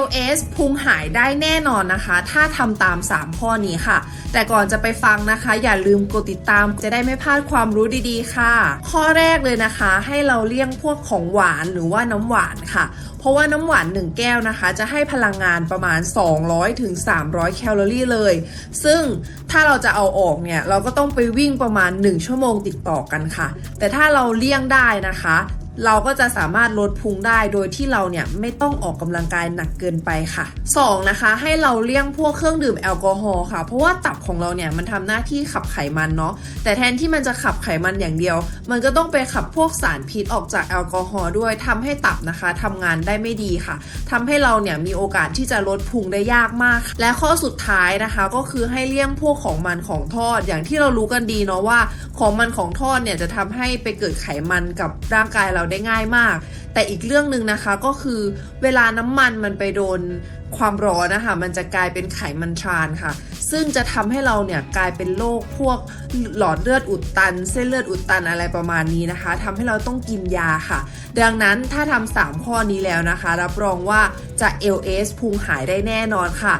LS พุงหายได้แน่นอนนะคะ ถ้าทำตาม 3 ข้อนี้ค่ะ แต่ก่อนจะไปฟังนะคะ อย่าลืมกดติดตามจะได้ไม่พลาดความรู้ดีๆ ค่ะ ข้อแรกเลยนะคะ ให้เราเลี่ยงพวกของหวานหรือว่าน้ำหวานค่ะ เพราะว่าน้ำหวาน 1 แก้วนะคะ จะให้พลังงานประมาณ 200ถึง300 แคลอรี่เลย ซึ่งถ้าเราจะเอาออกเนี่ย เราก็ต้องไปวิ่งประมาณ 1 ชั่วโมงติดต่อกันค่ะ แต่ถ้าเราเลี่ยงได้นะคะ เราก็จะสามารถลดพุงได้โดยที่เราเนี่ยไม่ต้องออกกำลังกายหนักเกินไปค่ะ 2 นะคะ ให้เราเลี่ยงพวกเครื่องดื่มแอลกอฮอล์ค่ะ เพราะว่าตับของเราเนี่ยมันทำหน้าที่ขับไขมันเนาะแต่แทนที่มันจะขับไขมันอย่างเดียว มันก็ต้องไปขับพวกสารพิษออกจากแอลกอฮอล์ด้วยทำให้ตับนะคะทำงานได้ไม่ดีค่ะทำให้เราเนี่ยมีโอกาสที่จะลดพุงได้ยากมาก และข้อสุดท้ายนะคะก็คือให้เลี่ยงพวกของมันของทอด อย่างที่เรารู้กันดีเนาะว่า ของมันของทอดเนี่ยจะทำให้ไปเกิดไขมันกับร่างกายเราได้ง่ายมาก แต่อีกเรื่องหนึ่งนะคะก็คือเวลาน้ำมันมันไปโดนความร้อนนะคะมันจะกลายเป็นไขมันทรานค่ะ ซึ่งจะทำให้เราเนี่ยกลายเป็นโรคพวกหลอดเลือดอุดตัน เส้นเลือดอุดตันอะไรประมาณนี้นะคะทำให้เราต้องกินยาค่ะ ดังนั้นถ้าทำ3ข้อนี้แล้วนะคะ รับรองว่าจะ LS พุงหายได้แน่นอนค่ะ